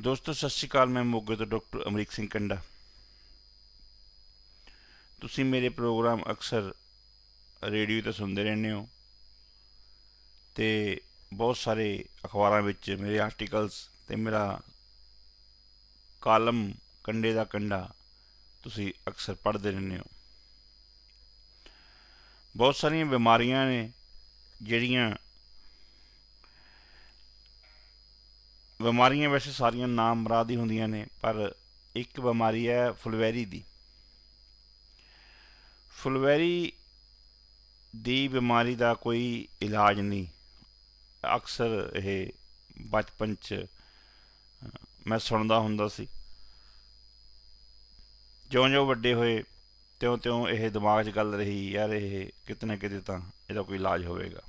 ਦੋਸਤੋ, ਸਤਿ ਸ਼੍ਰੀ ਅਕਾਲ, ਮੈਂ ਮੋਗੇ ਤੋਂ ਡਾਕਟਰ ਅਮਰੀਕ ਸਿੰਘ ਕੰਡਾ। ਤੁਸੀਂ ਮੇਰੇ ਪ੍ਰੋਗਰਾਮ ਅਕਸਰ ਰੇਡੀਓ ਤੇ ਸੁਣਦੇ ਰਹਿੰਦੇ ਹੋ ਤੇ ਬਹੁਤ ਸਾਰੇ ਅਖਬਾਰਾਂ ਵਿੱਚ ਮੇਰੇ ਆਰਟੀਕਲਸ ਤੇ ਮੇਰਾ ਕਾਲਮ ਕੰਡੇ ਦਾ ਕੰਡਾ ਤੁਸੀਂ ਅਕਸਰ ਪੜ੍ਹਦੇ ਰਹਿੰਦੇ ਹੋ। ਬਹੁਤ ਸਾਰੀਆਂ ਬਿਮਾਰੀਆਂ ਨੇ ਜਿਹੜੀਆਂ ਬਿਮਾਰੀਆਂ ਵੈਸੇ ਸਾਰੀਆਂ ਨਾਮ ਮਰਾਦ ਹੀ ਹੁੰਦੀਆਂ ਨੇ, ਪਰ ਇੱਕ ਬਿਮਾਰੀ ਹੈ ਫੁਲਵੈਰੀ ਦੀ। ਫੁਲਵੈਰੀ ਦੀ ਬਿਮਾਰੀ ਦਾ ਕੋਈ ਇਲਾਜ ਨਹੀਂ। ਅਕਸਰ ਇਹ ਬਚਪਨ 'ਚ ਮੈਂ ਸੁਣਦਾ ਹੁੰਦਾ ਸੀ। ਜਿਉਂ-ਜਿਉਂ ਵੱਡੇ ਹੋਏ, ਤਿਉਂ-ਤਿਉਂ ਇਹ ਦਿਮਾਗ 'ਚ ਗੱਲ ਰਹੀ, ਯਾਰ ਇਹ ਕਿਤਨੇ ਕਿਤੇ ਤਾਂ ਇਹਦਾ ਕੋਈ ਇਲਾਜ ਹੋਵੇਗਾ।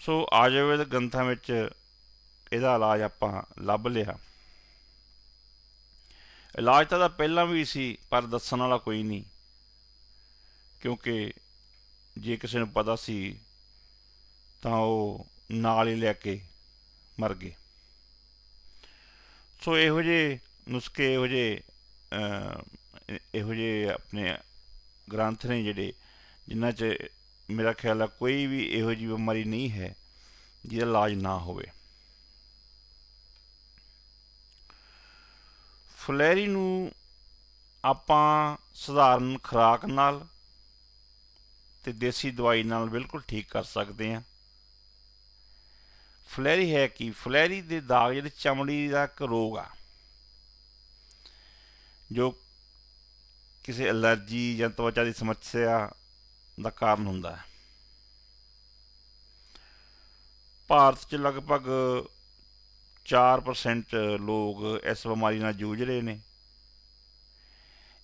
ਸੋ ਆਯੁਰਵੇਦ ਗ੍ਰੰਥਾਂ ਵਿੱਚ ਇਹਦਾ ਇਲਾਜ ਆਪਾਂ ਲੱਭ ਲਿਆ। ਇਲਾਜ ਤਾਂ ਦਾ ਪਹਿਲਾਂ ਵੀ ਸੀ, ਪਰ ਦੱਸਣ ਵਾਲਾ ਕੋਈ ਨਹੀਂ। ਕਿਉਂਕਿ ਜੇ ਕਿਸੇ ਨੂੰ ਪਤਾ ਸੀ, ਤਾਂ ਉਹ ਨਾਲ ਹੀ ਲੈ ਕੇ ਮਰ ਗਏ। ਸੋ ਇਹੋ ਜੇ ਨੁਸਖੇ, ਇਹੋ ਜੇ ਇਹੋ ਜੇ ਆਪਣੇ ਗ੍ਰੰਥ ਨੇ ਜਿਹੜੇ, ਜਿਨ੍ਹਾਂ 'ਚ ਮੇਰਾ ਖਿਆਲ ਆ ਕੋਈ ਵੀ ਇਹੋ ਜੀ ਬਿਮਾਰੀ ਨਹੀਂ ਹੈ, ਜਿਹਦਾ ਇਲਾਜ ਨਾ ਹੋਵੇ। ਫਲੈਰੀ ਨੂੰ ਆਪਾਂ ਸਧਾਰਨ ਖੁਰਾਕ ਨਾਲ ਤੇ ਦੇਸੀ ਦਵਾਈ ਨਾਲ ਬਿਲਕੁਲ ਠੀਕ ਕਰ ਸਕਦੇ ਹਾਂ। ਫਲੈਰੀ ਹੈ ਕਿ? ਫਲੈਰੀ ਦੇ ਦਾਗ ਜਿਹੜੇ ਚਮੜੀ ਦਾ ਇੱਕ ਰੋਗ ਆ, ਜੋ ਕਿਸੇ ਅਲਰਜੀ ਜਾਂ ਤਵਚਾ ਦੀ ਸਮੱਸਿਆ ਦਾ ਕਾਰਨ ਹੁੰਦਾ ਹੈ। ਭਾਰਤ 'ਚ ਲਗਭਗ 4% ਲੋਕ ਇਸ ਬਿਮਾਰੀ ਨਾਲ ਜੂਝ ਰਹੇ ਨੇ।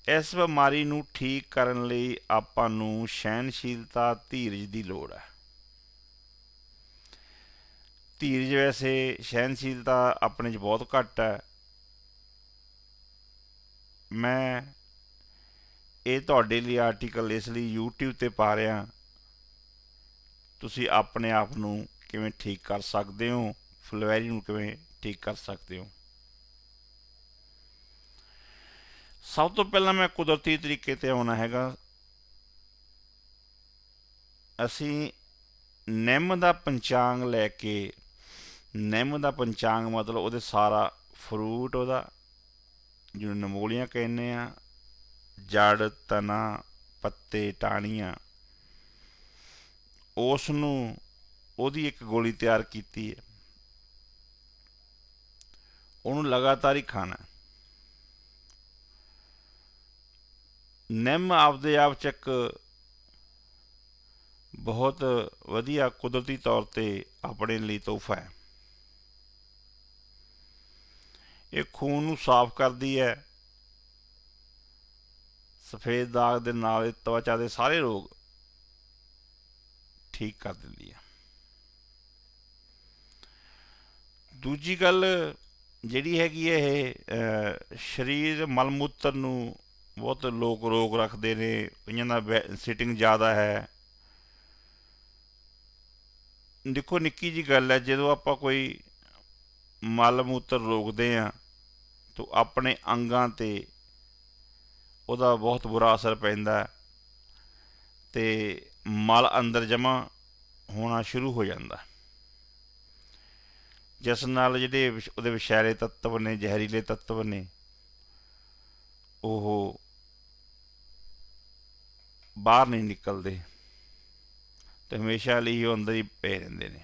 ਇਸ ਬਿਮਾਰੀ ਨੂੰ ਠੀਕ ਕਰਨ ਲਈ ਆਪਾਂ ਨੂੰ ਸਹਿਨਸ਼ੀਲਤਾ ਧੀਰਜ ਦੀ ਲੋੜ ਹੈ। ਧੀਰਜ ਵੈਸੇ ਸਹਿਨਸ਼ੀਲਤਾ ਆਪਣੇ 'ਚ ਬਹੁਤ ਘੱਟ ਹੈ। ਮੈਂ ਇਹ ਤੁਹਾਡੇ ਲਈ ਆਰਟੀਕਲ ਇਸ ਲਈ YouTube ਤੇ ਪਾ ਰਿਹਾ। ਤੁਸੀਂ ਆਪਣੇ ਆਪ ਨੂੰ ਕਿਵੇਂ ਠੀਕ ਕਰ ਸਕਦੇ ਹੋ? ਫਲਵੈਰੀ ਨੂੰ ਕਿਵੇਂ ਠੀਕ ਕਰ ਸਕਦੇ ਹੋ? ਸਭ ਤੋਂ ਪਹਿਲਾਂ ਮੈਂ ਕੁਦਰਤੀ ਤਰੀਕੇ ਤੇ ਆਉਣਾ ਹੈਗਾ। ਅਸੀਂ ਨਿੰਮ ਦਾ ਪੰਚਾਂਗ ਲੈ ਕੇ, ਨਿੰਮ ਦਾ ਪੰਚਾਂਗ ਮਤਲਬ ਉਹਦੇ ਸਾਰਾ ਫਰੂਟ ਉਹਦਾ, ਜਿਹਨੂੰ ਨਮੋਲੀਆਂ ਕਹਿੰਦੇ ਆ, ਜੜ ਤਨਾ ਪੱਤੇ, ਟਾਣੀਆਂ, ਉਸ ਨੂੰ ਉਹਦੀ ਇੱਕ ਗੋਲੀ ਤਿਆਰ ਕੀਤੀ ਹੈ। ਉਹਨੂੰ ਲਗਾਤਾਰ ਹੀ ਖਾਣਾ। ਨਿੰਮ ਆਪਦੇ ਆਪ ਚ ਇੱਕ ਬਹੁਤ ਵਧੀਆ ਕੁਦਰਤੀ ਤੌਰ ਤੇ ਆਪਣੇ ਲਈ ਤੋਹਫਾ ਹੈ। ਇਹ ਖੂਨ ਨੂੰ ਸਾਫ਼ ਕਰਦੀ ਹੈ। ਸਫੇਦ ਦਾਗ ਦੇ ਨਾਲ ਤਵਚਾ ਦੇ ਸਾਰੇ ਰੋਗ ਠੀਕ ਕਰ ਦਿੰਦੀ ਹੈ। ਦੂਜੀ ਗੱਲ ਜਿਹੜੀ ਹੈਗੀ ਇਹ ਸਰੀਰ ਮਲ ਮੂਤਰ ਨੂੰ ਬਹੁਤ ਲੋਕ ਰੋਗ ਰੱਖਦੇ ਨੇ ਇਹਨਾਂ ਦਾ ਸਿਟਿੰਗ ਜ਼ਿਆਦਾ ਹੈ। ਦੇਖੋ, ਨਿੱਕੀ ਜੀ ਗੱਲ ਹੈ, ਜਦੋਂ ਆਪਾਂ ਕੋਈ ਮਲ ਮੂਤਰ ਰੋਕਦੇ ਆ ਤਾਂ ਆਪਣੇ ਅੰਗਾਂ ਤੇ ਉਹਦਾ ਬਹੁਤ ਬੁਰਾ ਅਸਰ ਪੈਂਦਾ ਤੇ ਮਲ ਅੰਦਰ ਜਮਾ ਹੋਣਾ ਸ਼ੁਰੂ ਹੋ ਜਾਂਦਾ ਜਿਸ ਨਾਲ ਜਿਹੜੇ ਉਹਦੇ ਵਿਸ਼ਾਲੇ ਤੱਤਵ ਨੇ, ਜ਼ਹਿਰੀਲੇ ਤੱਤਵ ਨੇ, ਉਹ ਬਾਹਰ ਨਹੀਂ ਨਿਕਲਦੇ ਤੇ ਹਮੇਸ਼ਾ ਲਈ ਉਹ ਅੰਦਰ ਹੀ ਪਏ ਰਹਿੰਦੇ ਨੇ।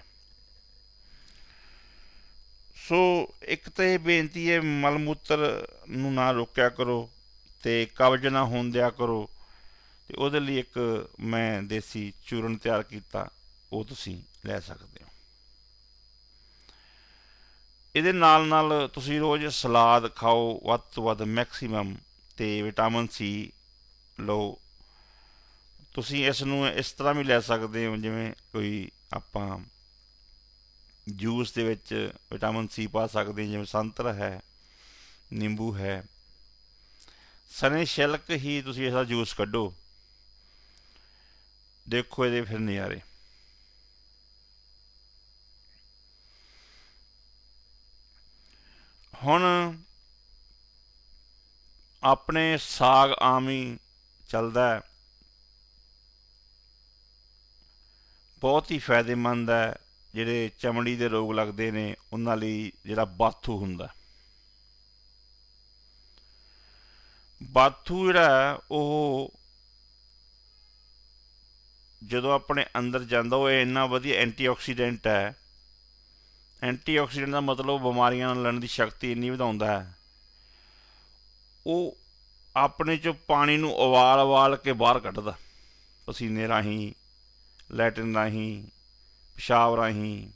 ਸੋ ਇੱਕ ਤਾਂ ਇਹ ਬੇਨਤੀ ਹੈ ਮਲਮੂਤਰ ਨੂੰ ਨਾ ਰੋਕਿਆ ਕਰੋ ਤੇ ਕਬਜ਼ ਨਾ ਹੋਣ ਦਿਆ ਕਰੋ ਤੇ ਉਹਦੇ ਲਈ ਇੱਕ ਮੈਂ ਦੇਸੀ ਚੂਰਨ ਤਿਆਰ ਕੀਤਾ, ਉਹ ਤੁਸੀਂ ਲੈ ਸਕਦੇ ਹੋ। ਇਹਦੇ ਨਾਲ ਨਾਲ ਤੁਸੀਂ ਰੋਜ਼ ਸਲਾਦ ਖਾਓ ਵੱਧ ਤੋਂ ਵੱਧ ਮੈਕਸਿਮਮ ਤੇ ਵਿਟਾਮਿਨ ਸੀ ਲਓ। ਤੁਸੀਂ ਇਸ ਨੂੰ ਇਸ ਤਰ੍ਹਾਂ ਵੀ ਲੈ ਸਕਦੇ ਹੋ ਜਿਵੇਂ ਕੋਈ ਆਪਾਂ ਜੂਸ ਦੇ ਵਿੱਚ ਵਿਟਾਮਿਨ ਸੀ ਪਾ ਸਕਦੇ ਜਿਵੇਂ ਸੰਤਰ ਹੈ, ਨਿੰਬੂ ਹੈ। ਸਨੇ ਛਿਲਕ ਹੀ ਤੁਸੀਂ ਇਸ ਦਾ ਜੂਸ ਕੱਢੋ। ਦੇਖੋ ਇਹਦੇ ਫਿਰ ਨਜ਼ਾਰੇ। ਹੁਣ ਆਪਣੇ ਸਾਗ ਆਮੀ ਚੱਲਦਾ ਹੈ। ਬਹੁਤ ਹੀ ਫਾਇਦੇਮੰਦ ਹੈ, ਜਿਹੜੇ ਚਮੜੀ ਦੇ ਰੋਗ ਲੱਗਦੇ ਨੇ, ਉਹਨਾਂ ਲਈ ਜਿਹੜਾ ਬਾਥੂ ਹੁੰਦਾ ਬਾਥੂ ਜਿਹੜਾ ਉਹ ਜਦੋਂ ਆਪਣੇ ਅੰਦਰ ਜਾਂਦਾ, ਉਹ ਇੰਨਾ ਵਧੀਆ ਐਂਟੀਆਕਸੀਡੈਂਟ ਹੈ ਐਂਟੀਆਕਸੀਡੈਂਟ ਦਾ ਮਤਲਬ ਬਿਮਾਰੀਆਂ ਨਾਲ ਲੜਨ ਦੀ ਸ਼ਕਤੀ ਇੰਨੀ ਵਧਾਉਂਦਾ ਹੈ। ਉਹ ਆਪਣੇ ਚੋਂ ਪਾਣੀ ਨੂੰ ਉਬਾਲ ਉਬਾਲ ਕੇ ਬਾਹਰ ਕੱਢਦਾ। ਪਸੀਨੇ ਰਾਹੀਂ ਲੈਟਰਨ ਰਾਹੀਂ, ਪਿਸ਼ਾਬ ਰਾਹੀਂ।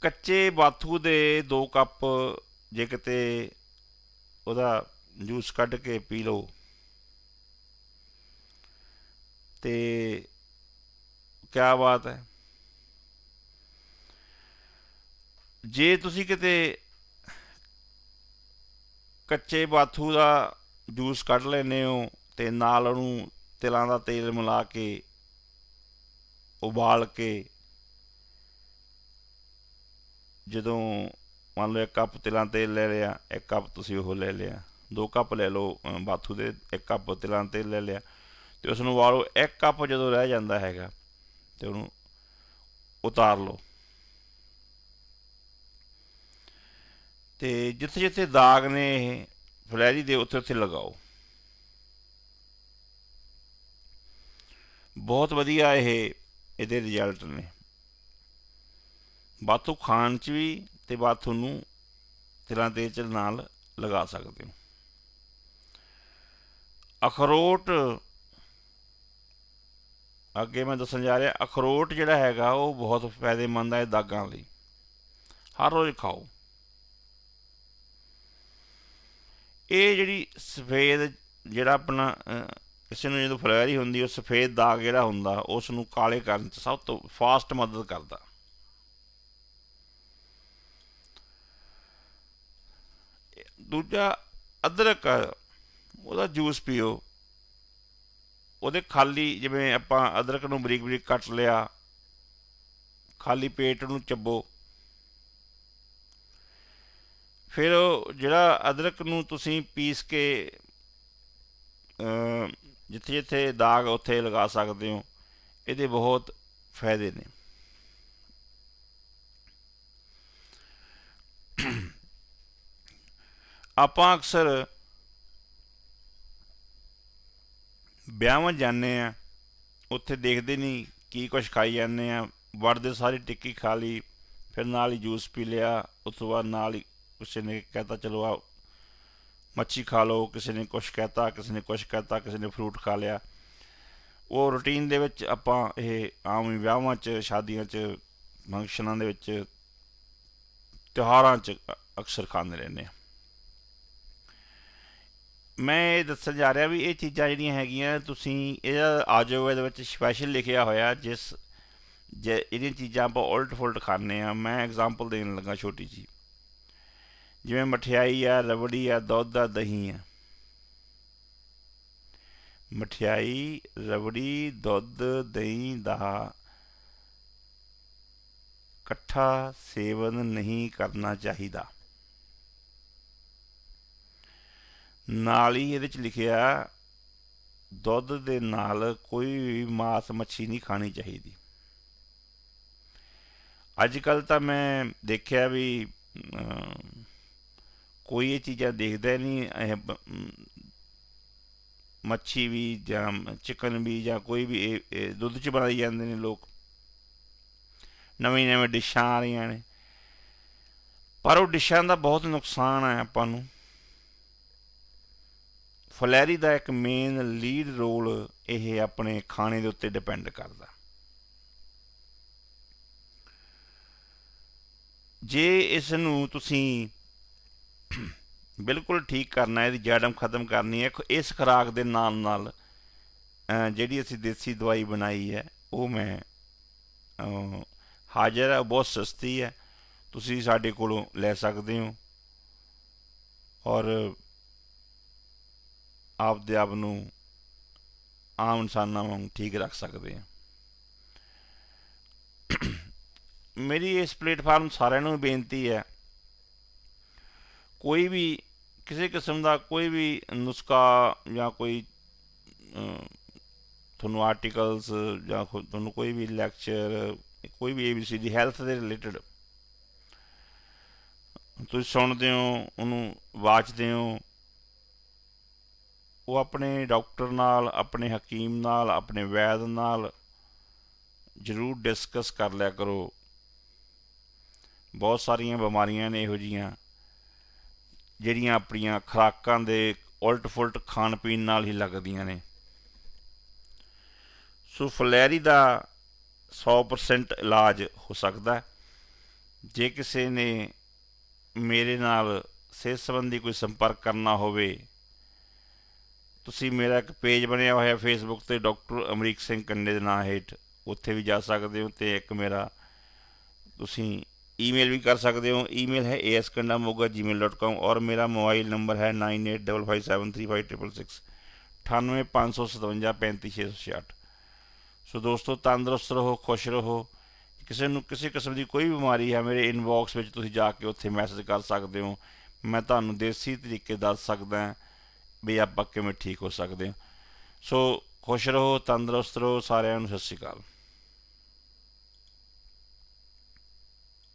ਕੱਚੇ ਬਾਥੂ ਦੇ 2 ਕੱਪ ਜੇ ਕਿਤੇ ਉਹਦਾ ਜੂਸ ਕੱਢ ਕੇ ਪੀ ਲਓ। ਤੇ ਕੀ ਬਾਤ ਹੈ। ਜੇ ਤੁਸੀਂ ਕਿਤੇ ਕੱਚੇ ਬਾਥੂ ਦਾ ਜੂਸ ਕੱਢ ਲੈਨੇ ਹੋ ਤੇ ਨਾਲ ਉਹਨੂੰ ਤਿਲਾਂ ਦਾ ਤੇਲ ਮਿਲਾ ਕੇ ਉਬਾਲ ਕੇ ਜਦੋਂ ਮੰਨ ਲਓ ਇੱਕ ਕੱਪ ਤਿਲਾਂ ਤੇਲ ਲੈ ਲਿਆ, ਇੱਕ ਕੱਪ ਤੁਸੀਂ ਉਹ ਲੈ ਲਿਆ, ਦੋ ਕੱਪ ਲੈ ਲਓ ਬਾਥੂ ਦੇ ਇੱਕ ਕੱਪ ਤਿਲਾਂ ਤੇਲ ਲੈ ਲਿਆ ਤੇ ਉਸ ਨੂੰ ਉਬਾਲੋ, ਇੱਕ ਕੱਪ ਜਦੋਂ ਰਹਿ ਜਾਂਦਾ ਹੈਗਾ ਤੇ ਉਹਨੂੰ ਉਤਾਰ ਲਓ। ਤੇ ਜਿੱਥੇ ਜਿੱਥੇ ਦਾਗ ਨੇ ਇਹ, ਫਲੈਰੀ ਦੇ ਉੱਥੇ ਉੱਥੇ ਲਗਾਓ। ਬਹੁਤ ਵਧੀਆ ਇਹ, ਇਹਦੇ ਰਿਜ਼ਲਟ ਨੇ। ਬਾਥੂ ਖਾਣ ਚ ਵੀ ਤੇ ਬਾਥੂ ਨੂੰ ਤਿਲਾਂ ਤੇਲ ਚ ਨਾਲ ਲਗਾ ਸਕਦੇ ਹੋ। ਅਖਰੋਟ, ਅੱਗੇ ਮੈਂ ਦੱਸਣ ਜਾ ਰਿਹਾ, ਅਖਰੋਟ ਜਿਹੜਾ ਹੈਗਾ ਉਹ ਬਹੁਤ ਫਾਇਦੇਮੰਦ ਹੈ ਦਾਗਾਂ ਲਈ। ਹਰ ਰੋਜ਼ ਖਾਓ। ਇਹ ਜਿਹੜੀ ਸਫੇਦ ਜਿਹੜਾ ਆਪਣਾ ਕਿਸੇ ਨੂੰ ਜਦੋਂ ਫਲੈਰੀ ਹੁੰਦੀ, ਉਹ ਸਫੇਦ ਦਾਗ ਜਿਹੜਾ ਹੁੰਦਾ ਉਸ ਨੂੰ ਕਾਲੇ ਕਰਨ 'ਚ ਸਭ ਤੋਂ ਫਾਸਟ ਮਦਦ ਕਰਦਾ। ਦੂਜਾ, ਅਦਰਕ, ਉਹਦਾ ਜੂਸ ਪੀਓ। ਉਹਦੇ ਖਾਲੀ ਜਿਵੇਂ ਆਪਾਂ ਅਦਰਕ ਨੂੰ ਬਰੀਕ ਬਰੀਕ ਕੱਟ ਲਿਆ, ਖਾਲੀ ਪੇਟ ਨੂੰ ਚੱਬੋ। ਫਿਰ ਜਿਹੜਾ ਅਦਰਕ ਨੂੰ ਤੁਸੀਂ ਪੀਸ ਕੇ ਜਿੱਥੇ ਜਿੱਥੇ ਦਾਗ ਉੱਥੇ ਲਗਾ ਸਕਦੇ ਹੋ, ਇਹਦੇ ਬਹੁਤ ਫਾਇਦੇ ਨੇ। ਆਪਾਂ ਅਕਸਰ ਵਿਆਹਾਂ ਜਾਂਦੇ ਆ ਉੱਥੇ ਦੇਖਦੇ ਨਹੀਂ ਕੀ ਕੁਛ ਖਾਈ ਜਾਂਦੇ ਆ ਵੜਦੇ ਸਾਰੀ ਟਿੱਕੀ ਖਾ ਲਈ, ਫਿਰ ਨਾਲ ਹੀ ਜੂਸ ਪੀ ਲਿਆ, ਉਸ ਤੋਂ ਬਾਅਦ ਨਾਲ ਹੀ ਕਿਸੇ ਨੇ ਕਹਤਾ, ਚਲੋ ਆ ਮੱਛੀ ਖਾ ਲਓ। ਕਿਸੇ ਨੇ ਕੁਝ ਕਹਤਾ, ਕਿਸੇ ਨੇ ਕੁਝ ਕਹਤਾ, ਕਿਸੇ ਨੇ ਫਰੂਟ ਖਾ ਲਿਆ। ਉਹ ਰੁਟੀਨ ਦੇ ਵਿੱਚ ਆਪਾਂ ਇਹ ਆਮ ਵਿਆਹਾਂ 'ਚ, ਸ਼ਾਦੀਆਂ 'ਚ, ਫੰਕਸ਼ਨਾਂ ਦੇ ਵਿੱਚ, ਤਿਉਹਾਰਾਂ 'ਚ ਅਕਸਰ ਖਾਂਦੇ ਰਹਿੰਦੇ ਆ ਮੈਂ ਇਹ ਦੱਸਣ ਜਾ ਰਿਹਾ ਵੀ ਇਹ ਚੀਜ਼ਾਂ ਜਿਹੜੀਆਂ ਹੈਗੀਆਂ, ਤੁਸੀਂ ਇਹਦਾ ਆਜੋਵੇ ਦੇ ਵਿੱਚ ਸਪੈਸ਼ਲ ਲਿਖਿਆ ਹੋਇਆ, ਜਿਸ, ਜੇ ਇਹਦੀਆਂ ਚੀਜ਼ਾਂ ਆਪਾਂ ਉਲਟ ਫੁਲਟ ਖਾਂਦੇ ਆ ਮੈਂ ਐਗਜ਼ਾਮਪਲ ਦੇਣ ਲੱਗਾ ਛੋਟੀ ਜੀ ਜਿਵੇਂ ਮਠਿਆਈ ਆ, ਰਬੜੀ ਆ, ਦੁੱਧ ਆ, ਦਹੀਂ ਆ। ਮਠਿਆਈ, ਰਬੜੀ, ਦੁੱਧ, ਦਹੀਂ ਦਾ ਇਕੱਠਾ ਸੇਵਨ ਨਹੀਂ ਕਰਨਾ ਚਾਹੀਦਾ। ਨਾਲ ਹੀ ਇਹਦੇ ਚ ਲਿਖਿਆ, ਦੁੱਧ ਦੇ ਨਾਲ ਕੋਈ ਵੀ ਮਾਸ ਮੱਛੀ ਨਹੀਂ ਖਾਣੀ ਚਾਹੀਦੀ। ਅੱਜ ਕੱਲ ਤਾਂ ਮੈਂ ਦੇਖਿਆ ਵੀ ਕੋਈ ਇਹ ਚੀਜ਼ਾਂ ਦੇਖਦਾ ਨਹੀਂ, ਇਹ ਮੱਛੀ ਵੀ ਜਾਂ ਚਿਕਨ ਵੀ ਜਾਂ ਕੋਈ ਵੀ ਇਹ ਦੁੱਧ ਚ ਬਣਾਈ ਜਾਂਦੇ ਨੇ ਲੋਕ। ਨਵੀਂ ਨਵੀਂ ਡਿਸ਼ਾਂ ਆ ਰਹੀਆਂ ਨੇ। ਪਰ ਉਹ ਡਿਸ਼ਾਂ ਦਾ ਬਹੁਤ ਨੁਕਸਾਨ ਹੈ ਆਪਾਂ ਨੂੰ। ਫਲੈਰੀ ਦਾ ਇੱਕ ਮੇਨ ਲੀਡ ਰੋਲ ਇਹ ਆਪਣੇ ਖਾਣੇ ਦੇ ਉੱਤੇ ਡਿਪੈਂਡ ਕਰਦਾ। ਜੇ ਇਸ ਨੂੰ ਤੁਸੀਂ ਬਿਲਕੁਲ ਠੀਕ ਕਰਨਾ ਇਹਦੀ ਜੜਮ ਖਤਮ ਕਰਨੀ ਹੈ। ਇਸ ਖਰਾਕ ਦੇ ਨਾਲ ਨਾਲ ਜਿਹੜੀ ਅਸੀਂ ਦੇਸੀ ਦਵਾਈ ਬਣਾਈ ਹੈ, ਉਹ ਮੈਂ ਹਾਜ਼ਰ ਹੈ ਬਹੁਤ ਸਸਤੀ ਹੈ। ਤੁਸੀਂ ਸਾਡੇ ਕੋਲੋਂ ਲੈ ਸਕਦੇ ਹੋ। ਔਰ ਆਪ ਦੇ ਆਪ ਨੂੰ ਆਮ ਇਨਸਾਨਾਂ ਵਾਂਗ ਠੀਕ ਰੱਖ ਸਕਦੇ ਆ ਮੇਰੀ ਇਸ ਪਲੇਟਫਾਰਮ ਸਾਰਿਆਂ ਨੂੰ ਬੇਨਤੀ ਹੈ ਕੋਈ ਵੀ ਕਿਸੇ ਕਿਸਮ ਦਾ ਕੋਈ ਵੀ ਨੁਸਖਾ ਜਾਂ ਕੋਈ ਤੁਹਾਨੂੰ ਆਰਟੀਕਲਸ ਜਾਂ ਤੁਹਾਨੂੰ ਕੋਈ ਵੀ ਲੈਕਚਰ ਕੋਈ ਵੀ ਏਬੀਸੀ ਹੈਲਥ ਦੇ ਰਿਲੇਟਡ ਤੁਸੀਂ ਸੁਣਦੇ ਹੋ, ਉਹਨੂੰ ਵਾਚਦੇ ਹੋ, ਉਹ ਆਪਣੇ ਡਾਕਟਰ ਨਾਲ, ਆਪਣੇ ਹਕੀਮ ਨਾਲ, ਆਪਣੇ ਵੈਦ ਨਾਲ ਜ਼ਰੂਰ ਡਿਸਕਸ ਕਰ ਲਿਆ ਕਰੋ। ਬਹੁਤ ਸਾਰੀਆਂ ਬਿਮਾਰੀਆਂ ਨੇ ਇਹੋ ਜੀਆਂ ਜਿਹੜੀਆਂ ਆਪਣੀਆਂ ਖੁਰਾਕਾਂ ਦੇ ਉਲਟ ਫੁਲਟ ਖਾਣ ਪੀਣ ਨਾਲ ਹੀ ਲੱਗਦੀਆਂ ਨੇ। ਸੋ ਫਲੈਰੀ ਦਾ 100% ਇਲਾਜ ਹੋ ਸਕਦਾ ਜੇ ਕਿਸੇ ਨੇ ਮੇਰੇ ਨਾਲ ਸਿਹਤ ਸੰਬੰਧੀ ਕੋਈ ਸੰਪਰਕ ਕਰਨਾ ਹੋਵੇ, ਤੁਸੀਂ ਮੇਰਾ ਇੱਕ ਪੇਜ ਬਣਿਆ ਹੋਇਆ ਫੇਸਬੁੱਕ ਤੇ ਡਾਕਟਰ ਅਮਰੀਕ ਸਿੰਘ ਕੰਡੇ ਦੇ ਨਾਂ ਹੇਠ, ਉੱਥੇ ਵੀ ਜਾ ਸਕਦੇ ਹੋ ਤੇ ਇੱਕ ਮੇਰਾ ਤੁਸੀਂ ਈਮੇਲ ਵੀ ਕਰ ਸਕਦੇ ਹੋ। ਈਮੇਲ ਹੈ askandamoga@gmail.com ਔਰ ਮੇਰਾ ਮੋਬਾਈਲ ਨੰਬਰ ਹੈ 9855735666 9855753666 ਸੋ ਦੋਸਤੋ, ਤੰਦਰੁਸਤ ਰਹੋ, ਖੁਸ਼ ਰਹੋ। ਕਿਸੇ ਨੂੰ ਕਿਸੇ ਕਿਸਮ ਦੀ ਕੋਈ ਬਿਮਾਰੀ ਹੈ, ਮੇਰੇ ਇਨਬਾਕਸ ਵਿੱਚ ਤੁਸੀਂ ਜਾ ਕੇ ਉੱਥੇ ਮੈਸੇਜ ਕਰ ਸਕਦੇ ਹੋ। ਮੈਂ ਤੁਹਾਨੂੰ ਦੇਸੀ ਤਰੀਕੇ ਦੱਸ ਸਕਦਾ ਵੀ ਆਪਾਂ ਕਿਵੇਂ ਠੀਕ ਹੋ ਸਕਦੇ ਹਾਂ। ਸੋ ਖੁਸ਼ ਰਹੋ, ਤੰਦਰੁਸਤ ਰਹੋ ਸਾਰਿਆਂ ਨੂੰ, ਸਤਿ ਸ਼੍ਰੀ ਅਕਾਲ।